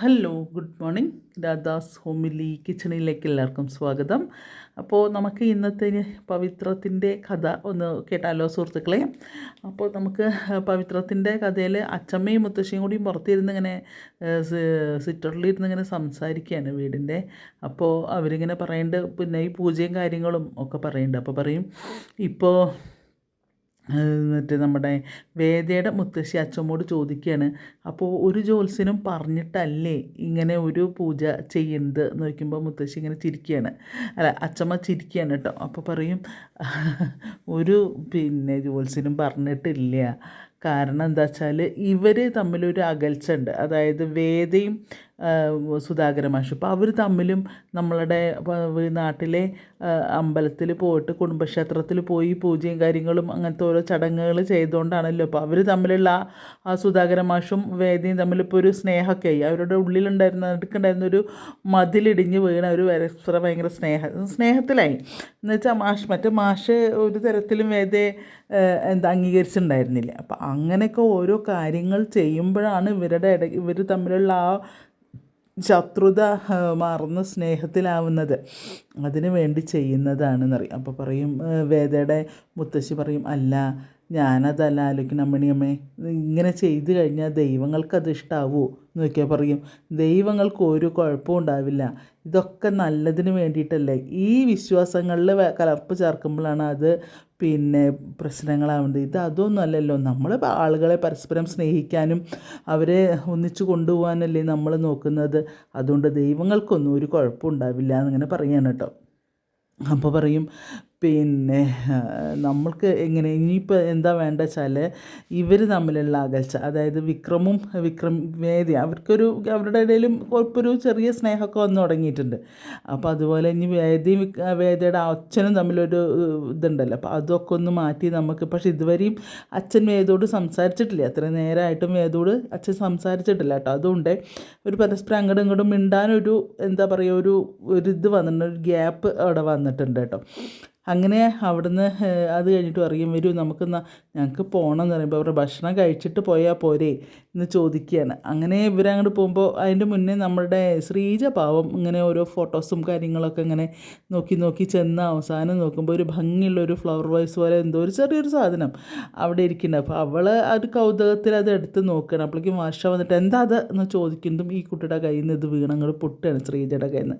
Hello good morning Radha's homely കിച്ചണിലേക്ക് എല്ലാവർക്കും സ്വാഗതം. അപ്പോൾ നമുക്ക് ഇന്നത്തെ പവിത്രത്തിന്റെ കഥ ഒന്ന് കേട്ടാലോ സുഹൃത്തുക്കളെ? അപ്പോൾ നമുക്ക് പവിത്രത്തിന്റെ കഥയിൽ അച്ചമ്മയും മുത്തശ്ശിയും കൂടിയും പുറത്തിരുന്ന് ഇങ്ങനെ സിറ്ററിലിരുന്ന് ഇങ്ങനെ സംസാരിക്കുകയാണ് വീടിന്റെ അപ്പോൾ അവരിങ്ങനെ പറയേണ്ട പിന്നെ ഈ പൂജയും കാര്യങ്ങളും ഒക്കെ പറയുന്നുണ്ട് അപ്പോൾ പറയും ഇപ്പോൾ മറ്റേ നമ്മുടെ വേദയുടെ മുത്തശ്ശി അച്ഛമ്മോട് ചോദിക്കുകയാണ് അപ്പോൾ ഒരു ജോൽസിനും പറഞ്ഞിട്ടല്ലേ ഇങ്ങനെ ഒരു പൂജ ചെയ്യുന്നത് എന്ന് വയ്ക്കുമ്പോൾ മുത്തശ്ശി ഇങ്ങനെ ചിരിക്കുകയാണ്. അല്ല അച്ഛമ്മ ചിരിക്കുകയാണ് കേട്ടോ. അപ്പോൾ പറയും ഒരു പിന്നെ ജോൽസിനും പറഞ്ഞിട്ടില്ല. കാരണം എന്താ വെച്ചാൽ ഇവർ തമ്മിലൊരു അകൽച്ച ഉണ്ട് അതായത് വേദയും സുധാകര മാഷ്. അപ്പോൾ അവർ തമ്മിലും നമ്മളുടെ നാട്ടിലെ അമ്പലത്തിൽ പോയിട്ട് കുടുംബക്ഷേത്രത്തിൽ പോയി പൂജയും കാര്യങ്ങളും അങ്ങനത്തെ ഓരോ ചടങ്ങുകൾ ചെയ്തുകൊണ്ടാണല്ലോ അപ്പോൾ അവർ തമ്മിലുള്ള ആ സുധാകര മാഷും വേദിയും തമ്മിൽ ഇപ്പോൾ ഒരു സ്നേഹമൊക്കെ ആയി അവരുടെ ഉള്ളിലുണ്ടായിരുന്ന അടുക്കുണ്ടായിരുന്ന ഒരു മതിലിടിഞ്ഞ് വീണ ഒരു പരസ്പരം ഭയങ്കര സ്നേഹ സ്നേഹത്തിലായി. എന്നുവെച്ചാൽ മാഷ് മറ്റേ മാഷ് ഒരു തരത്തിലും വേദയെ എന്താ അംഗീകരിച്ചിട്ടുണ്ടായിരുന്നില്ല. അപ്പോൾ അങ്ങനെയൊക്കെ ഓരോ കാര്യങ്ങൾ ചെയ്യുമ്പോഴാണ് ഇവരുടെ ഇട ഇവർ തമ്മിലുള്ള ആ ശത്രുത മാറുന്ന സ്നേഹത്തിലാവുന്നത്. അതിനു വേണ്ടി ചെയ്യുന്നതാണെന്നറിയാം. അപ്പോൾ പറയും വേദയുടെ മുത്തശ്ശി പറയും അല്ല ഞാനതല്ല ആലോചിക്കണം അമ്മണിയമ്മേ ഇങ്ങനെ ചെയ്തു കഴിഞ്ഞാൽ ദൈവങ്ങൾക്കത് ഇഷ്ടാവൂ. എന്ന് നോക്കിയാൽ പറയും. ദൈവങ്ങൾക്ക് ഒരു കുഴപ്പവും ഉണ്ടാവില്ല. ഇതൊക്കെ നല്ലതിന് വേണ്ടിയിട്ടല്ലേ? ഈ വിശ്വാസങ്ങളിൽ കലർപ്പ് ചേർക്കുമ്പോഴാണ് അത് പിന്നെ പ്രശ്നങ്ങളാവുന്നത് ഇത് അതൊന്നും അല്ലല്ലോ. നമ്മൾ ആളുകളെ പരസ്പരം സ്നേഹിക്കാനും അവരെ ഒന്നിച്ചു കൊണ്ടുപോകാനല്ലേ നമ്മൾ നോക്കുന്നത്. അതുകൊണ്ട് ദൈവങ്ങൾക്കൊന്നും ഒരു കുഴപ്പം ഉണ്ടാവില്ല എന്നിങ്ങനെ പറയാണ് കേട്ടോ. അപ്പോൾ പറയും പിന്നെ നമ്മൾക്ക് എങ്ങനെ ഇനിയിപ്പോൾ എന്താ വേണ്ട വെച്ചാൽ ഇവർ തമ്മിലുള്ള അകൽച്ച അതായത് വിക്രമും വിക്രം വേദി അവർക്കൊരു അവരുടെ ഇടയിലും ഒരു ചെറിയ സ്നേഹമൊക്കെ വന്നു തുടങ്ങിയിട്ടുണ്ട്. അപ്പോൾ അതുപോലെ ഇനി വേദിയും വേദിയുടെ അച്ഛനും തമ്മിലൊരു ഇതുണ്ടല്ലോ. അപ്പോൾ അതൊക്കെ ഒന്ന് മാറ്റി നമുക്ക് പക്ഷേ ഇതുവരെയും അച്ഛൻ വേദോട് സംസാരിച്ചിട്ടില്ല. അത്ര നേരമായിട്ടും വേദോട് അച്ഛൻ സംസാരിച്ചിട്ടില്ല കേട്ടോ. അതുകൊണ്ട് ഒരു പരസ്പരം അങ്ങോട്ടും ഇങ്ങോട്ടും മിണ്ടാനൊരു എന്താ പറയുക ഒരു ഒരു ഇത് വന്നിട്ടുണ്ട് ഒരു ഗ്യാപ്പ് അവിടെ വന്നിട്ടുണ്ട് കേട്ടോ. അങ്ങനെ അവിടുന്ന് അത് കഴിഞ്ഞിട്ട് പറയും വരൂ നമുക്ക് ഞങ്ങൾക്ക് പോകണം എന്ന് പറയുമ്പോൾ അവരുടെ ഭക്ഷണം കഴിച്ചിട്ട് പോയാൽ പോരെ എന്ന് ചോദിക്കുകയാണ്. അങ്ങനെ ഇവരങ്ങോട്ട് പോകുമ്പോൾ അതിന്റെ മുന്നേ നമ്മളുടെ ശ്രീജ പാവം ഇങ്ങനെ ഓരോ ഫോട്ടോസും കാര്യങ്ങളൊക്കെ ഇങ്ങനെ നോക്കി നോക്കി ചെന്ന് അവസാനം നോക്കുമ്പോൾ ഒരു ഭംഗിയുള്ള ഒരു ഫ്ലവർ വൈസ് പോലെ എന്തോ ഒരു ചെറിയൊരു സാധനം അവിടെ ഇരിക്കുന്നുണ്ട്. അപ്പോൾ അവൾ ഒരു കൗതുകത്തിൽ അത് എടുത്ത് നോക്കുകയാണ്. അപ്പോഴേക്കും വർഷ വന്നിട്ട് എന്താ അത്? എന്ന് ചോദിക്കുന്നതും ഈ കുട്ടിയുടെ കയ്യിൽ നിന്ന് ഇത് വീണങ്ങൾ പൊട്ടുകയാണ് ശ്രീജയുടെ കയ്യിൽ നിന്ന്.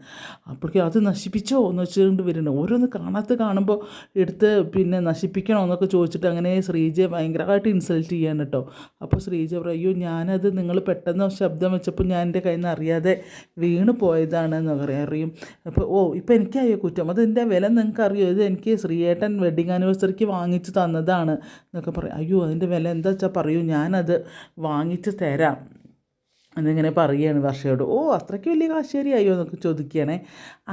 അപ്പോഴേക്കും അത് നശിപ്പിച്ചോ എന്ന് വെച്ചുകൊണ്ട് വരുന്നുണ്ട്. ഓരോന്ന് കാണാത്ത കാണുമ്പോൾ എടുത്ത് പിന്നെ നശിപ്പിക്കണോ എന്നൊക്കെ ചോദിച്ചിട്ട് അങ്ങനെ ശ്രീജയെ ഭയങ്കരമായിട്ട് ഇൻസൾട്ട് ചെയ്യാൻ കേട്ടോ. അപ്പോൾ ശ്രീജ പറയും അയ്യോ ഞാനത് നിങ്ങൾ പെട്ടെന്ന് ശബ്ദം വെച്ചപ്പോൾ ഞാൻ എന്റെ കയ്യിൽ നിന്ന് അറിയാതെ വീണ് പോയതാണെന്ന് പറയാം അറിയും. അപ്പോൾ ഓ ഇപ്പോൾ എനിക്കറിയോ കുറ്റം? അത് എന്റെ വില നിങ്ങൾക്ക് അറിയോ? ഇത് എനിക്ക് ശ്രീയേട്ടൻ വെഡിങ് ആനിവേഴ്സറിക്ക് വാങ്ങിച്ച് തന്നതാണ് എന്നൊക്കെ പറയും. അയ്യോ അതിന്റെ വില എന്താ വെച്ചാൽ പറയൂ ഞാനത് വാങ്ങിച്ച് തരാം. എന്നിങ്ങനെ പറയുകയാണ് വർഷയോട്. ഓ അത്രയ്ക്ക് വലിയ കാശേരിയായോ എന്നൊക്കെ ചോദിക്കുകയാണേ.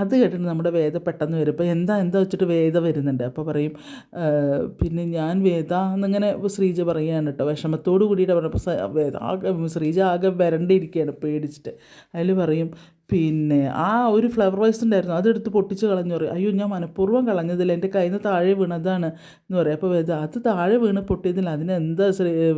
അത് കേട്ടിട്ട് നമ്മുടെ വേദ പെട്ടെന്ന് വരും. അപ്പോൾ എന്താ എന്താ വെച്ചിട്ട് വേദ വരുന്നുണ്ട്? അപ്പോൾ പറയും പിന്നെ ഞാൻ വേദ എന്നിങ്ങനെ ശ്രീജ പറയുകയാണ് കേട്ടോ. വിഷമത്തോട് കൂടിയിട്ട് പറഞ്ഞപ്പോൾ വേദ ആകെ ശ്രീജ ആകെ വരണ്ടിരിക്കുകയാണ് പേടിച്ചിട്ട്. അതിൽ പറയും പിന്നെ ആ ഒരു ഫ്ലവർ വൈസ് ഉണ്ടായിരുന്നു. അതെടുത്ത് പൊട്ടിച്ച് കളഞ്ഞു. പറയും അയ്യോ ഞാൻ മനഃപൂർവം കളഞ്ഞതില്ല. എന്റെ കയ്യിൽ നിന്ന് താഴെ വീണതാണ്. എന്ന് പറയും. അപ്പോൾ അത് താഴെ വീണ് പൊട്ടിയതില്ല അതിന് എന്താ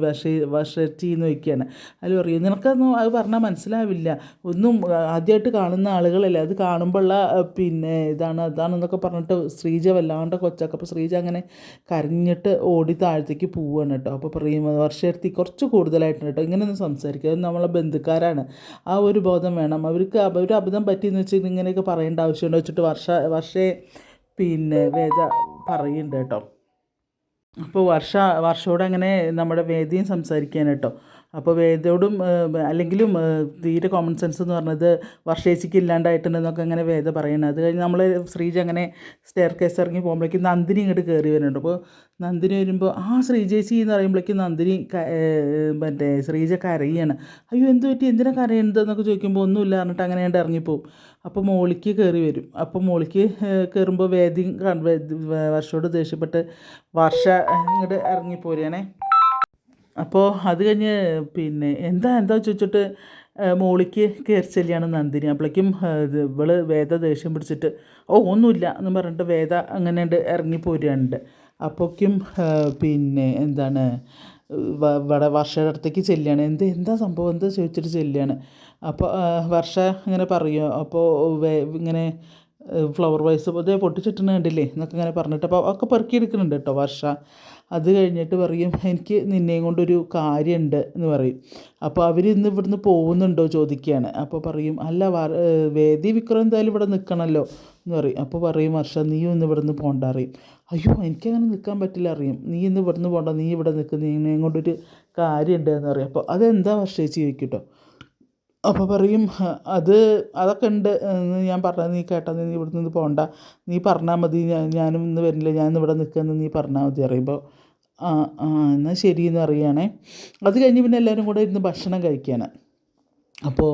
വഷ വഷറ്റി എന്ന് വയ്ക്കുകയാണ് അതിൽ പറയും നിനക്കൊന്നും അത് പറഞ്ഞാൽ മനസ്സിലാവില്ല. ഒന്നും ആദ്യമായിട്ട് കാണുന്ന ആളുകളല്ലേ. അത് കാണുമ്പോഴുള്ള പിന്നെ ഇതാണ് അതാണെന്നൊക്കെ പറഞ്ഞിട്ട് ശ്രീജ വല്ലാണ്ട് കൊച്ചൊക്കെ. അപ്പോൾ ശ്രീജ അങ്ങനെ കരഞ്ഞിട്ട് ഓടി താഴത്തേക്ക് പോവുകയാണ് കേട്ടോ. അപ്പോൾ പറയും വർഷത്തി കുറച്ച് കൂടുതലായിട്ടുണ്ട് കേട്ടോ. ഇങ്ങനെയൊന്നും സംസാരിക്കുക നമ്മളെ ബന്ധുക്കാരാണ്. ആ ഒരു ബോധം വേണം. അവർക്ക് ഒരു അബദ്ധം പറ്റിയെന്ന് വെച്ചാൽ ഇങ്ങനെയൊക്കെ പറയേണ്ട ആവശ്യമുണ്ടോ വെച്ചിട്ട് വർഷ വർഷേ പിന്നെ വേദ പറയുന്നുണ്ട് കേട്ടോ. അപ്പോൾ വർഷ വർഷയോട് അങ്ങനെ നമ്മുടെ വേദിയും സംസാരിക്കാൻ കേട്ടോ. അപ്പോൾ വേദയോടും അല്ലെങ്കിലും തീരെ കോമൺ സെൻസ് എന്ന് പറഞ്ഞത് വർഷേച്ചിക്ക് ഇല്ലാണ്ടായിട്ടുണ്ടെന്നൊക്കെ അങ്ങനെ വേദ പറയണം. അത് കഴിഞ്ഞ് നമ്മൾ ശ്രീജ അങ്ങനെ സ്റ്റെയർ കേസ് ഇറങ്ങി പോകുമ്പോഴേക്കും നന്ദിനി ഇങ്ങോട്ട് കയറി വരുന്നുണ്ട് അപ്പോൾ നന്ദിനി വരുമ്പോൾ ആ ശ്രീജേച്ചി എന്ന് പറയുമ്പോഴേക്കും നന്ദിനി മറ്റേ ശ്രീജ കരയാണ്. അയ്യോ എന്ത് പറ്റി? എന്തിനാ കരയുന്നത് എന്നൊക്കെ ചോദിക്കുമ്പോൾ ഒന്നുമില്ല പറഞ്ഞിട്ട് അങ്ങനെ കണ്ട് ഇറങ്ങിപ്പോവും. അപ്പോൾ മോളിക്ക് കയറി വരും. അപ്പോൾ മോളിക്ക് കയറുമ്പോൾ വേദി വർഷയോട് ദേഷ്യപ്പെട്ട് വർഷ ഇങ്ങോട്ട് ഇറങ്ങിപ്പോരുകയാണേ അപ്പോൾ അത് കഴിഞ്ഞ് പിന്നെ എന്താ എന്താ ചോദിച്ചിട്ട് മോളിക്ക് കയറി ചെല്ലിയാണ് നന്ദിനി. അപ്പോഴേക്കും ഇവൾ വേദ ദേഷ്യം പിടിച്ചിട്ട് ഓ ഒന്നുമില്ല എന്ന് പറഞ്ഞിട്ട് വേദ അങ്ങനെ ഇറങ്ങി പോരുകയുണ്ട് അപ്പോഴേക്കും പിന്നെ എന്താണ് വട ഇവിടെ വർഷയുടെ അടുത്തേക്ക് ചെല്ലുകയാണ്. എന്ത് എന്താ സംഭവം? എന്താ ചോദിച്ചിട്ട് ചെല്ലുകയാണ്? അപ്പോൾ വർഷ ഇങ്ങനെ പറയുമോ അപ്പോൾ ഇങ്ങനെ ഫ്ലവർ വൈസ് ഇതേ പൊട്ടിച്ചിട്ടുന്ന കണ്ടില്ലേ? എന്നൊക്കെ ഇങ്ങനെ പറഞ്ഞിട്ട് അപ്പോൾ ഒക്കെ പെറുക്കി എടുക്കുന്നുണ്ട് കേട്ടോ വർഷ. അത് കഴിഞ്ഞിട്ട് പറയും എനിക്ക് നിന്നെയും കൊണ്ടൊരു കാര്യമുണ്ട് എന്ന് പറയും. അപ്പോൾ അവർ ഇന്ന് ഇവിടുന്ന് പോകുന്നുണ്ടോ ചോദിക്കുകയാണ് അപ്പോൾ പറയും അല്ല വേദി വിക്രം എന്തായാലും ഇവിടെ നിൽക്കണമല്ലോ എന്ന് പറയും. അപ്പോൾ പറയും വർഷ നീ ഒന്ന് ഇവിടുന്ന് പോകണ്ട അറിയും അയ്യോ എനിക്കങ്ങനെ നിൽക്കാൻ പറ്റില്ല അറിയും നീ ഇന്ന് ഇവിടുന്ന് പോകണ്ട നീ ഇവിടെ നിൽക്കുന്ന നിന്നെയും കൊണ്ടൊരു കാര്യമുണ്ട് എന്ന് പറയും. അപ്പോൾ അതെന്താ വർഷ ചേച്ചി ചോദിക്കും കേട്ടോ അപ്പോൾ പറയും അത് അതൊക്കെ ഉണ്ട്. എന്ന് ഞാൻ പറഞ്ഞത് നീ കേട്ടോ നീ ഇവിടെ നിന്ന് പോകണ്ട നീ പറഞ്ഞാൽ മതി ഞാനും ഇന്ന് വരില്ല. ഞാൻ ഇവിടെ നിൽക്കുമെന്ന് നീ പറഞ്ഞാൽ മതി പറയുമ്പോൾ ആ ആ എന്നാൽ ശരിയെന്ന് അറിയണേ അത് കഴിഞ്ഞ് പിന്നെ എല്ലാവരും കൂടെ ഇരുന്ന് ഭക്ഷണം കഴിക്കുകയാണ് അപ്പോൾ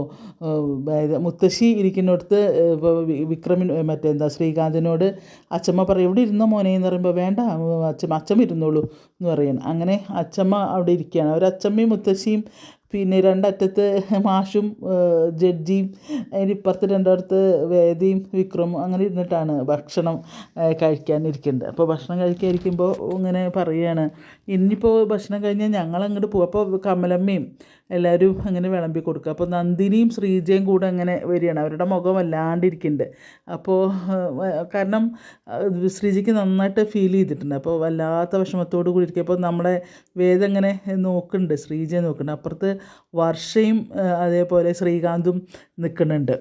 മുത്തശ്ശി ഇരിക്കുന്നിടത്ത് ഇപ്പോൾ വിക്രമിന് മറ്റേ എന്താ ശ്രീകാന്തിനോട് അച്ചമ്മ പറയും ഇവിടെ ഇരുന്ന മോനെ? എന്ന് പറയുമ്പോൾ വേണ്ട അച്ഛമ്മ അച്ഛമ്മ ഇരുന്നോളൂ എന്ന് പറയണം. അങ്ങനെ അച്ചമ്മ അവിടെ ഇരിക്കുകയാണ്. ഒരു അച്ചമ്മയും മുത്തശ്ശിയും പിന്നെ രണ്ടറ്റത്ത് മാഷും ജഡ്ജിയും അതിന് ഇപ്പുറത്ത് രണ്ടിടത്ത് വേദിയും വിക്രമും അങ്ങനെ ഇരുന്നിട്ടാണ് ഭക്ഷണം കഴിക്കാനിരിക്കുന്നത് അപ്പോൾ ഭക്ഷണം കഴിക്കാനിരിക്കുമ്പോൾ ഇങ്ങനെ പറയുകയാണ് ഇനിയിപ്പോൾ ഭക്ഷണം കഴിഞ്ഞാൽ ഞങ്ങൾ അങ്ങോട്ട് പോകും അപ്പോൾ കമലമ്മയും എല്ലാവരും അങ്ങനെ വിളമ്പി കൊടുക്കുക അപ്പോൾ നന്ദിനിയും ശ്രീജയും കൂടെ അങ്ങനെ വരികയാണ്. അവരുടെ മുഖം വല്ലാണ്ടിരിക്കുന്നുണ്ട്. അപ്പോൾ കാരണം ശ്രീജയ്ക്ക് നന്നായിട്ട് ഫീൽ ചെയ്തിട്ടുണ്ട്. അപ്പോൾ വല്ലാത്ത വിഷമത്തോട് കൂടി ഇരിക്കുക അപ്പോൾ നമ്മുടെ വേദം ഇങ്ങനെ നോക്കുന്നുണ്ട്. ശ്രീജയെ നോക്കുന്നുണ്ട്. അപ്പുറത്ത് വർഷയും അതേപോലെ ശ്രീകാന്തും നിൽക്കുന്നുണ്ട്.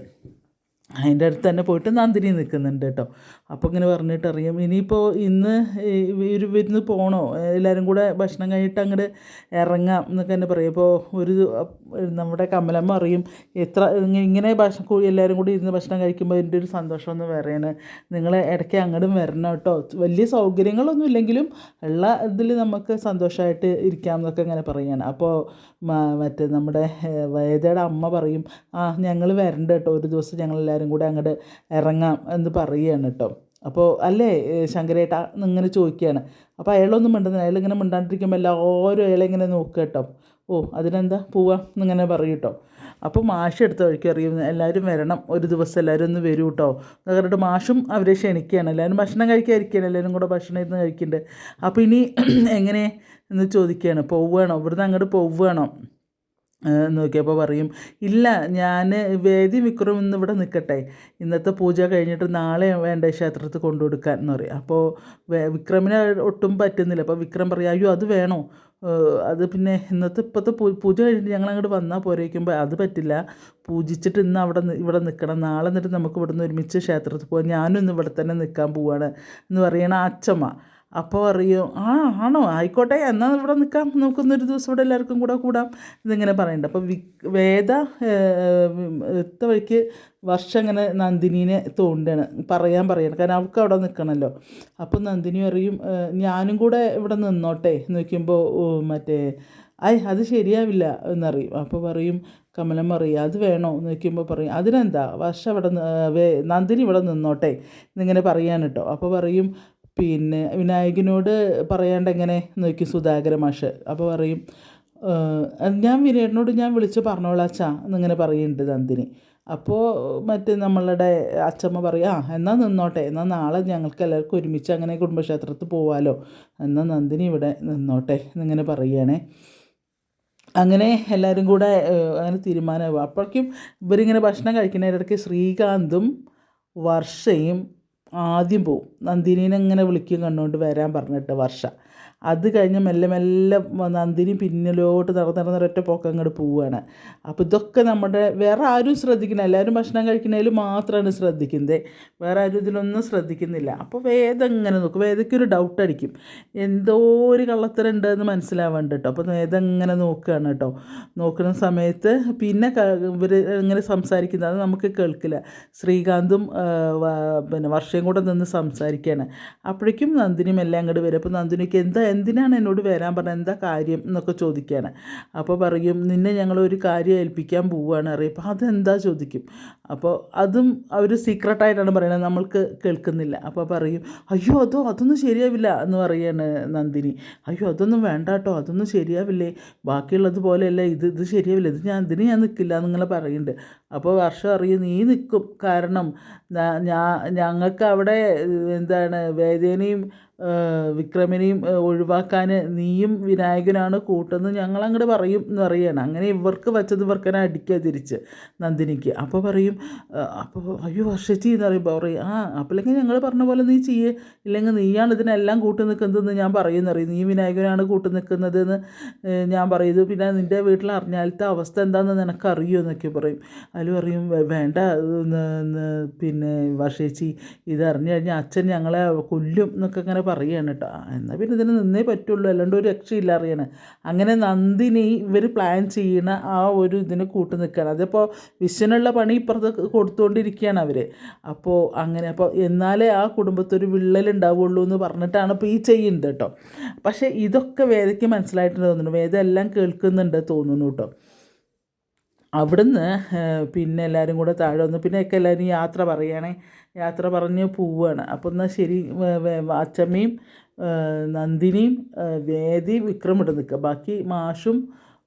അതിന്റെ അടുത്ത് തന്നെ പോയിട്ട് നന്ദിനി നിൽക്കുന്നുണ്ട് കേട്ടോ. അപ്പോൾ ഇങ്ങനെ പറഞ്ഞിട്ട് അറിയാം ഇനിയിപ്പോൾ ഇന്ന് ഒരു വിരുന്ന് പോകണോ എല്ലാവരും കൂടെ ഭക്ഷണം കഴിഞ്ഞിട്ട് അങ്ങോട്ട് ഇറങ്ങാം എന്നൊക്കെ തന്നെ പറയും. അപ്പോൾ ഒരു നമ്മുടെ കമലമ്മ അറിയും എത്ര ഇങ്ങനെ ഭക്ഷണം എല്ലാവരും കൂടി ഇരുന്ന് ഭക്ഷണം കഴിക്കുമ്പോൾ അതിന്റെ ഒരു സന്തോഷം ഒന്ന് വേറെയാണ് നിങ്ങൾ ഇടയ്ക്ക് അങ്ങോട്ടും വരണം കേട്ടോ. വലിയ സൗകര്യങ്ങളൊന്നും ഇല്ലെങ്കിലും ഉള്ള ഇതിൽ നമുക്ക് സന്തോഷമായിട്ട് ഇരിക്കാം എന്നൊക്കെ ഇങ്ങനെ പറയുകയാണ് അപ്പോൾ മറ്റേ നമ്മുടെ വേദയുടെ അമ്മ പറയും ആ ഞങ്ങൾ വരണ്ട കേട്ടോ. ഒരു ദിവസം ഞങ്ങൾ എല്ലാവരും കൂടെ അങ്ങോട്ട് ഇറങ്ങാം എന്ന് പറയുകയാണ് കേട്ടോ. അപ്പോൾ അല്ലേ ശങ്കരേട്ടാ എന്നിങ്ങനെ ചോദിക്കുകയാണ്. അപ്പോൾ അയാളൊന്നും മിണ്ടുന്നില്ല. അയാൾ ഇങ്ങനെ മിണ്ടാണ്ടിരിക്കുമ്പോൾ എല്ലാവരും അയാളെ ഇങ്ങനെ നോക്കുക കേട്ടോ. ഓ അതിനെന്താ പോവാം എന്നിങ്ങനെ പറയും കേട്ടോ. അപ്പോൾ മാഷ് എടുത്ത വഴിക്ക് അറിയും എല്ലാവരും വരണം. ഒരു ദിവസം എല്ലാവരും ഒന്ന് വരൂ കേട്ടോ. എന്ന് പറഞ്ഞിട്ട് മാഷും അവരെ ക്ഷണിക്കുകയാണ്. എല്ലാവരും ഭക്ഷണം കഴിക്കാതിരിക്കുകയാണ്. എല്ലാവരും കൂടെ ഭക്ഷണം ഇരുന്ന് കഴിക്കുന്നുണ്ട്. അപ്പോൾ ഇനി എങ്ങനെ എന്ന് ചോദിക്കുകയാണ്. പോവുകയാണോ? ഇവിടുന്ന് അങ്ങോട്ട് പോവുകയാണോ? നോക്കിയപ്പോൾ പറയും ഇല്ല ഞാൻ വേദി വിക്രം ഇന്ന് ഇവിടെ നിൽക്കട്ടെ ഇന്നത്തെ പൂജ കഴിഞ്ഞിട്ട് നാളെ വേണ്ട ക്ഷേത്രത്തിൽ കൊണ്ടു കൊടുക്കാൻ എന്ന് പറയും. അപ്പോൾ വിക്രമിനെ ഒട്ടും പറ്റുന്നില്ല. അപ്പോൾ വിക്രം പറയും അയ്യോ അത് വേണോ? അത് പിന്നെ ഇന്നത്തെ ഇപ്പോഴത്തെ പൂജ കഴിഞ്ഞിട്ട് ഞങ്ങൾ അങ്ങോട്ട് വന്നാൽ പോരേക്കുമ്പോൾ അത് പറ്റില്ല. പൂജിച്ചിട്ട് ഇന്ന് അവിടെ ഇവിടെ നിൽക്കണം നാളെ എന്നിട്ട് നമുക്ക് ഇവിടെ നിന്ന് ഒരുമിച്ച് ക്ഷേത്രത്തിൽ പോകാം ഞാനും ഇന്ന് ഇവിടെ തന്നെ നിൽക്കാൻ പോവാണ്. എന്ന് പറയണ അച്ചമ്മ. അപ്പോൾ അറിയും ആ ആണോ? ആയിക്കോട്ടെ എന്നാൽ ഇവിടെ നിൽക്കാം. നമുക്കൊന്നൊരു ദിവസം ഇവിടെ എല്ലാവർക്കും കൂടെ കൂടാം. ഇതിങ്ങനെ പറയുന്നുണ്ട്. അപ്പോൾ വി വേദ എത്ത വഴിക്ക് വർഷം ഇങ്ങനെ നന്ദിനീനെ തോണ്ടാണ്. പറയാൻ പറയണം. കാരണം അവൾക്ക് അവിടെ നിൽക്കണമല്ലോ അപ്പോൾ നന്ദിനി അറിയും ഞാനും കൂടെ ഇവിടെ നിന്നോട്ടെ. എന്ന് വയ്ക്കുമ്പോൾ മറ്റേ ഐ അത് ശരിയാവില്ല. എന്നറിയും. അപ്പോൾ പറയും കമലം പറയും അത് വേണോ? എന്ന് നോക്കുമ്പോൾ പറയും അതിനെന്താ? വർഷ ഇവിടെ നന്ദിനി ഇവിടെ നിന്നോട്ടെ. എന്നിങ്ങനെ പറയാൻ കേട്ടോ. അപ്പോൾ പറയും പിന്നെ വിനായകനോട് പറയാണ്ട് എങ്ങനെ നോക്കി സുധാകര മാഷ്. അപ്പോൾ പറയും ഞാൻ വിനേട്ടനോട് ഞാൻ വിളിച്ച് പറഞ്ഞോളാം അച്ഛാ എന്നിങ്ങനെ പറയുന്നുണ്ട് നന്ദിനി. അപ്പോൾ മറ്റേ നമ്മളുടെ അച്ഛമ്മ പറയും ആ എന്നാൽ നിന്നോട്ടെ എന്നാൽ നാളെ ഞങ്ങൾക്ക് എല്ലാവർക്കും ഒരുമിച്ച് അങ്ങനെ കുടുംബക്ഷേത്രത്തിൽ പോവാലോ. എന്നാൽ നന്ദിനി ഇവിടെ നിന്നോട്ടെ എന്നിങ്ങനെ പറയുകയാണേ അങ്ങനെ എല്ലാവരും കൂടെ അങ്ങനെ തീരുമാനമാവും. അപ്പോഴേക്കും ഇവരിങ്ങനെ ഭക്ഷണം കഴിക്കുന്നതിനിടയ്ക്ക് ശ്രീകാന്തും വർഷയും ആദ്യം പോവും. നന്ദിനീനെ ഇങ്ങനെ വിളിക്കും കണ്ടുകൊണ്ട് വരാൻ പറഞ്ഞിട്ട് വർഷ. അത് കഴിഞ്ഞ് മെല്ലെ മെല്ലെ നന്ദിനി പിന്നിലോട്ട് നടന്ന് നടന്ന് ഒരൊറ്റ പൊക്കം അങ്ങോട്ട് പോവുകയാണ് അപ്പോൾ ഇതൊക്കെ നമ്മുടെ വേറെ ആരും ശ്രദ്ധിക്കുന്നില്ല. എല്ലാവരും ഭക്ഷണം കഴിക്കുന്നതിൽ മാത്രമാണ് ശ്രദ്ധിക്കുന്നത്. വേറെ ആരും ഇതിലൊന്നും ശ്രദ്ധിക്കുന്നില്ല. അപ്പോൾ വേദം എങ്ങനെ നോക്കും. വേദയ്ക്ക് ഡൗട്ട് അടിക്കും എന്തോ ഒരു കള്ളത്തരം ഉണ്ടെന്ന് മനസ്സിലാവാണ്ട് കേട്ടോ അപ്പോൾ വേദം എങ്ങനെ നോക്കുകയാണ് കേട്ടോ നോക്കുന്ന സമയത്ത് പിന്നെ ഇവർ ഇങ്ങനെ സംസാരിക്കുന്നത് അത് നമുക്ക് കേൾക്കില്ല. ശ്രീകാന്തും പിന്നെ വർഷയും കൂടെ നിന്ന് സംസാരിക്കുകയാണ് അപ്പോഴേക്കും നന്ദിനി എല്ലാം അങ്ങോട്ട് വരും. അപ്പോൾ നന്ദിനിക്ക് എന്താ എന്തിനാണ് എന്നോട് വരാൻ പറഞ്ഞത്? എന്താ കാര്യം എന്നൊക്കെ ചോദിക്കുകയാണ്. അപ്പോൾ പറയും നിന്നെ ഞങ്ങൾ ഒരു കാര്യം ഏൽപ്പിക്കാൻ പോവുകയാണ്. അറിയാം. അപ്പോൾ അതെന്താ ചോദിക്കും? അപ്പോൾ അതും അവർ സീക്രട്ടായിട്ടാണ് പറയുന്നത് നമ്മൾക്ക് കേൾക്കുന്നില്ല. അപ്പോൾ പറയും അയ്യോ അതോ അതൊന്നും ശരിയാവില്ല എന്ന് പറയാണ് നന്ദിനി. അയ്യോ അതൊന്നും വേണ്ട കേട്ടോ അതൊന്നും ശരിയാവില്ലേ? ബാക്കിയുള്ളത് പോലെയല്ല ഇത് ഇത് ശരിയാവില്ല. ഇത് ഞാൻ ഇതിന് ഞാൻ നിൽക്കില്ല എന്നിങ്ങനെ പറയുന്നുണ്ട്. അപ്പോൾ വർഷം അറിയും നീ നിൽക്കും. കാരണം ഞങ്ങൾക്ക് അവിടെ എന്താണ് വേദേനയും വിക്രമിനെയും ഒഴിവാക്കാൻ നീയും വിനായകനാണ് കൂട്ടെന്ന് ഞങ്ങൾ അങ്ങോട്ട് പറയും എന്ന് പറയുകയാണ് അങ്ങനെ ഇവർക്ക് വച്ചത് ഇവർക്കനെ അടിക്കുക തിരിച്ച് നന്ദിനിക്ക്. അപ്പോൾ പറയും അപ്പോൾ അയ്യോ വർഷച്ചി എന്ന് പറയുമ്പോൾ പറയും ആ അപ്പോഴെങ്കിൽ ഞങ്ങൾ പറഞ്ഞ പോലെ നീ ചെയ്യേ. ഇല്ലെങ്കിൽ നീയാണ് ഇതിനെല്ലാം കൂട്ടു നിൽക്കുന്നതെന്ന് ഞാൻ പറയുന്നറിയും നീ വിനായകനാണ് കൂട്ടു നിൽക്കുന്നതെന്ന് ഞാൻ പറയുന്നത് പിന്നെ നിന്റെ വീട്ടിൽ അറിഞ്ഞാലത്തെ അവസ്ഥ എന്താണെന്ന് നിനക്കറിയോ എന്നൊക്കെ പറയും. അതിൽ പറയും വേണ്ട പിന്നെ വർഷേച്ചി ഇതറിഞ്ഞു കഴിഞ്ഞാൽ അച്ഛൻ ഞങ്ങളെ കൊല്ലും എന്നൊക്കെ ഇങ്ങനെ പറയുകയാണ് കേട്ടോ എന്നാൽ പിന്നെ ഇതിന് നിന്നേ പറ്റുള്ളൂ. അല്ലാണ്ട് ഒരു രക്ഷയില്ല അറിയണേ. അങ്ങനെ നന്ദിനി ഇവർ പ്ലാൻ ചെയ്യണ ആ ഒരു ഇതിനെ കൂട്ടു നിൽക്കുകയാണ് അതിപ്പോൾ വിശ്വനുള്ള പണി ഇപ്പുറത്ത് കൊടുത്തുകൊണ്ടിരിക്കുകയാണ് അവർ അപ്പോൾ അങ്ങനെ അപ്പോൾ എന്നാലേ ആ കുടുംബത്തൊരു വിള്ളൽ ഉണ്ടാവുള്ളൂ എന്ന് പറഞ്ഞിട്ടാണ് ഇപ്പോൾ ഈ ചെയ്യുന്നത് കേട്ടോ പക്ഷേ ഇതൊക്കെ വേദയ്ക്ക് മനസ്സിലായിട്ടുണ്ട് തോന്നുന്നു. വേദ എല്ലാം കേൾക്കുന്നുണ്ട് തോന്നുന്നു കേട്ടോ അവിടുന്ന് പിന്നെ എല്ലാവരും കൂടെ താഴെ വന്നു പിന്നെയൊക്കെ എല്ലാവരും യാത്ര പറയുകയാണെ യാത്ര പറഞ്ഞ് പോവുകയാണ് അപ്പോൾ എന്നാൽ ശരി അച്ചമ്മയും നന്ദിനിയും വേദി വിക്രം ഇവിടെ നിൽക്കുക ബാക്കി മാഷും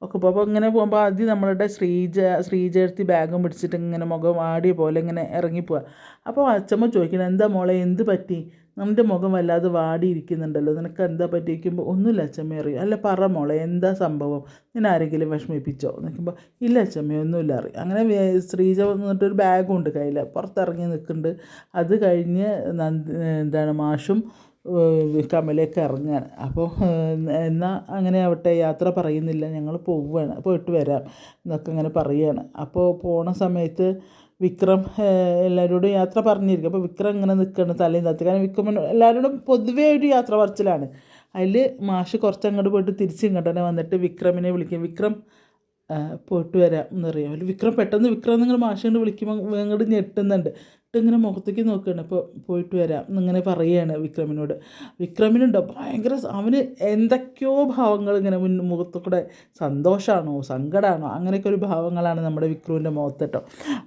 ഒക്കെ അപ്പോൾ ഇങ്ങനെ പോകുമ്പോൾ ആദ്യം നമ്മളുടെ ശ്രീജ ശ്രീജയർത്തി ബാഗും പിടിച്ചിട്ട് ഇങ്ങനെ മുഖം ആടിയ പോലെ ഇങ്ങനെ ഇറങ്ങിപ്പോവുക അപ്പോൾ അച്ചമ്മ ചോദിക്കണം എന്താ മോളെ എന്ത് പറ്റി? നമ്മുടെ മുഖം വല്ലാതെ വാടിയിരിക്കുന്നുണ്ടല്ലോ. നിനക്ക് എന്താ പറ്റിയിരിക്കുമ്പോൾ ഒന്നുമില്ല അച്ഛമ്മ അറിയും. അല്ല പറ മോളെ എന്താ സംഭവം? ഞാൻ ആരെങ്കിലും വിഷമിപ്പിച്ചോ? നിൽക്കുമ്പോൾ ഇല്ല അച്ഛമ്മ ഒന്നുമില്ല അറിയും. അങ്ങനെ ശ്രീജ വന്നിട്ടൊരു ബാഗും ഉണ്ട് കയ്യിൽ പുറത്തിറങ്ങി നിൽക്കുന്നുണ്ട്. അത് കഴിഞ്ഞ് എന്താണ് മാഷും കമലേക്ക് ഇറങ്ങാൻ അപ്പോൾ എന്നാൽ അങ്ങനെ ആവട്ടെ യാത്ര പറയുന്നില്ല. ഞങ്ങൾ പോവുകയാണ് പോയിട്ട് വരാം. എന്നൊക്കെ അങ്ങനെ പറയുകയാണ്. അപ്പോൾ പോണ സമയത്ത് വിക്രം എല്ലാവരോടും യാത്ര പറഞ്ഞിരിക്കും. അപ്പോൾ വിക്രം ഇങ്ങനെ നിൽക്കണം തലയും താത്തി കാരണം വിക്രം എല്ലാവരോടും പൊതുവേ ഒരു യാത്ര പറച്ചിലാണ്. അതിൽ മാഷ് കുറച്ച് അങ്ങോട്ട് പോയിട്ട് തിരിച്ച് ഇങ്ങോട്ട് തന്നെ വന്നിട്ട് വിക്രമിനെ വിളിക്കും. വിക്രം പോയിട്ട് വരാം എന്നറിയാം. അവർ വിക്രം പെട്ടെന്ന് വിക്രം നിങ്ങൾ മാഷിങ്ങോട് വിളിക്കുമ്പോൾ അങ്ങോട്ട് ഞെട്ടുന്നുണ്ട്. ഇങ്ങനെ മുഖത്തേക്ക് നോക്കുകയാണ് അപ്പോൾ പോയിട്ട് വരാം എന്നിങ്ങനെ പറയുകയാണ് വിക്രമിനോട്. വിക്രമിനുണ്ടോ? ഭയങ്കര അവന് എന്തൊക്കെയോ ഭാവങ്ങൾ ഇങ്ങനെ മുൻ മുഖത്തു കൂടെ സന്തോഷമാണോ സങ്കടമാണോ അങ്ങനെയൊക്കെ ഒരു ഭാവങ്ങളാണ് നമ്മുടെ വിക്രമിന്റെ മുഖത്ത് കേട്ടോ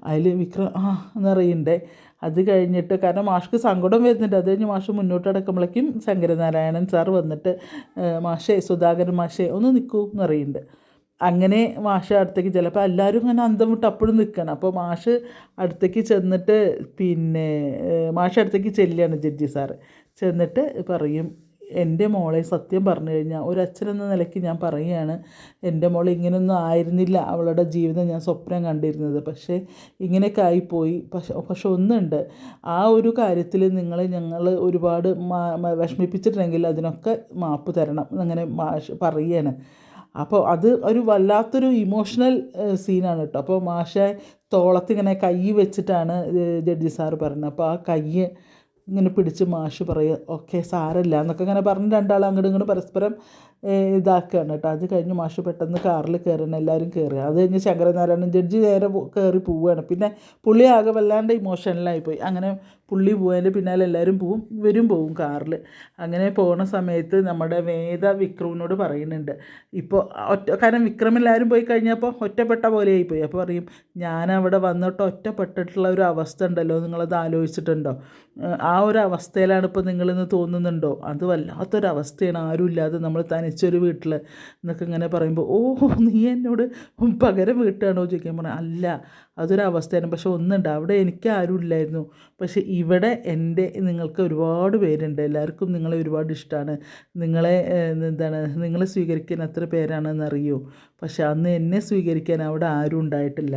അതിൽ വിക്രം ആ എന്നറിയണ്ടേ? അത് കഴിഞ്ഞിട്ട് കാരണം മാഷ്ക്ക് സങ്കടം വരുന്നുണ്ട്. അത് കഴിഞ്ഞ് മാഷ് മുന്നോട്ട് അടക്കുമ്പോഴേക്കും ശങ്കരനാരായണൻ സാർ വന്നിട്ട് മാഷേ സുധാകരൻ മാഷേ ഒന്ന് നിൽക്കൂ എന്നറിയുന്നുണ്ട് അങ്ങനെ മാഷ് അടുത്തേക്ക് ചിലപ്പോൾ എല്ലാവരും ഇങ്ങനെ അന്തം വിട്ട് അപ്പോഴും നിൽക്കണം അപ്പോൾ മാഷ് അടുത്തേക്ക് ചെന്നിട്ട് പിന്നെ മാഷ് അടുത്തേക്ക് ചെല്ലുകയാണ് ജഡ്ജി സാറ്. ചെന്നിട്ട് പറയും എന്റെ മോളെ സത്യം പറഞ്ഞു കഴിഞ്ഞാൽ ഒരു അച്ഛനെന്ന നിലയ്ക്ക് ഞാൻ പറയുകയാണ് എന്റെ മോൾ ഇങ്ങനെയൊന്നും ആയിരുന്നില്ല. അവളുടെ ജീവിതം ഞാൻ സ്വപ്നം കണ്ടിരുന്നത്. പക്ഷേ ഇങ്ങനെയൊക്കെ ആയിപ്പോയി. പക്ഷെ പക്ഷെ ഒന്നുണ്ട്. ആ ഒരു കാര്യത്തിൽ നിങ്ങൾ ഞങ്ങൾ ഒരുപാട് വിഷമിപ്പിച്ചിട്ടുണ്ടെങ്കിൽ അതിനൊക്കെ മാപ്പ് തരണം. അങ്ങനെ മാഷ് പറയുകയാണ്. അപ്പോൾ അത് ഒരു വല്ലാത്തൊരു ഇമോഷണൽ സീനാണ് കേട്ടോ അപ്പോൾ മാഷ തോളത്തിങ്ങനെ കൈ വെച്ചിട്ടാണ് ജഡ്ജി സാറ് പറയുന്നത്. അപ്പോൾ ആ കൈ ഇങ്ങനെ പിടിച്ച് മാഷ് പറയുക ഓക്കെ സാരല്ല എന്നൊക്കെ ഇങ്ങനെ പറഞ്ഞ് രണ്ടാളും അങ്ങോട്ടും ഇങ്ങോട്ടും പരസ്പരം ഇതാക്കുകയാണ് കേട്ടോ. അത് കഴിഞ്ഞ് മാഷ് പെട്ടെന്ന് കാറിൽ കയറണം എല്ലാവരും കയറുക അത് കഴിഞ്ഞ് ശങ്കരനാരായണൻ ജഡ്ജി നേരെ കയറി പോവുകയാണ്. പിന്നെ പുള്ളി ആകെ വല്ലാണ്ട് ഇമോഷണലായി പോയി. അങ്ങനെ പുള്ളി പോയതിന്റെ പിന്നാലെ എല്ലാവരും പോവും ഇവരും പോവും കാറിൽ. അങ്ങനെ പോകുന്ന സമയത്ത് നമ്മുടെ വേദ വിക്രമിനോട് പറയുന്നുണ്ട് ഇപ്പോൾ ഒറ്റ കാരണം വിക്രം എല്ലാവരും പോയി കഴിഞ്ഞപ്പോൾ ഒറ്റപ്പെട്ട പോലെ ആയിപ്പോയി. അപ്പോൾ പറയും ഞാനവിടെ വന്നിട്ട് ഒറ്റപ്പെട്ടിട്ടുള്ള ഒരു അവസ്ഥ ഉണ്ടല്ലോ നിങ്ങളത് ആലോചിച്ചിട്ടുണ്ടോ? ആ ഒരു അവസ്ഥയിലാണ് ഇപ്പോൾ നിങ്ങളിന്ന് തോന്നുന്നുണ്ടോ? അത് വല്ലാത്തൊരവസ്ഥയാണ്. ആരുമില്ലാതെ നമ്മൾ തനിച്ചൊരു വീട്ടിൽ എന്നൊക്കെ ഇങ്ങനെ പറയുമ്പോൾ ഓ നീ എന്നോട് പകരം വീട്ടാണോ? ചോദിക്കാൻ പറഞ്ഞാൽ അല്ല അതൊരവസ്ഥയാണ് പക്ഷെ ഒന്നുണ്ട്. അവിടെ എനിക്ക് ആരും ഇല്ലായിരുന്നു. പക്ഷെ ഇവിടെ എന്റെ നിങ്ങൾക്ക് ഒരുപാട് പേരുണ്ട്. എല്ലാവർക്കും നിങ്ങളെ ഒരുപാട് ഇഷ്ടമാണ്. നിങ്ങളെ എന്താണ് നിങ്ങളെ സ്വീകരിക്കാൻ എത്ര പേരാണെന്ന് അറിയോ പക്ഷെ അന്ന് എന്നെ സ്വീകരിക്കാൻ അവിടെ ആരും ഉണ്ടായിട്ടില്ല.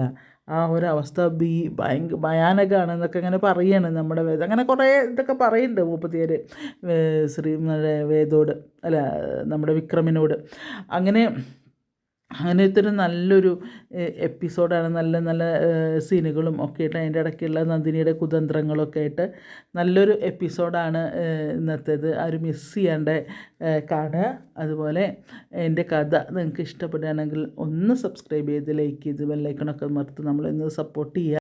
ആ ഒരവസ്ഥ ബി ഭയങ്കര ഭയാനകമാണ് എന്നൊക്കെ ഇങ്ങനെ പറയാണ് നമ്മുടെ വേദം. അങ്ങനെ കുറേ ഇതൊക്കെ പറയുന്നുണ്ട് മുപ്പത്തിയേര് ശ്രീ വേദോട് അല്ല നമ്മുടെ വിക്രമിനോട്. അങ്ങനെ അങ്ങനത്തെ ഒരു നല്ലൊരു എപ്പിസോഡാണ്. നല്ല നല്ല സീനുകളും ഒക്കെ ആയിട്ട് അതിന്റെ ഇടയ്ക്കുള്ള നന്ദിനിയുടെ കുതന്ത്രങ്ങളൊക്കെ ആയിട്ട് നല്ലൊരു എപ്പിസോഡാണ് ഇന്നത്തേത്. ആരും മിസ് ചെയ്യാണ്ട് കാണുക. അതുപോലെ എന്റെ കഥ നിങ്ങൾക്ക് ഇഷ്ടപ്പെടുകയാണെങ്കിൽ ഒന്ന് സബ്സ്ക്രൈബ് ചെയ്ത് ലൈക്ക് ചെയ്ത് ബെല്ലൈക്കണൊക്കെ മറുത്ത് നമ്മളൊന്ന് സപ്പോർട്ട് ചെയ്യുക.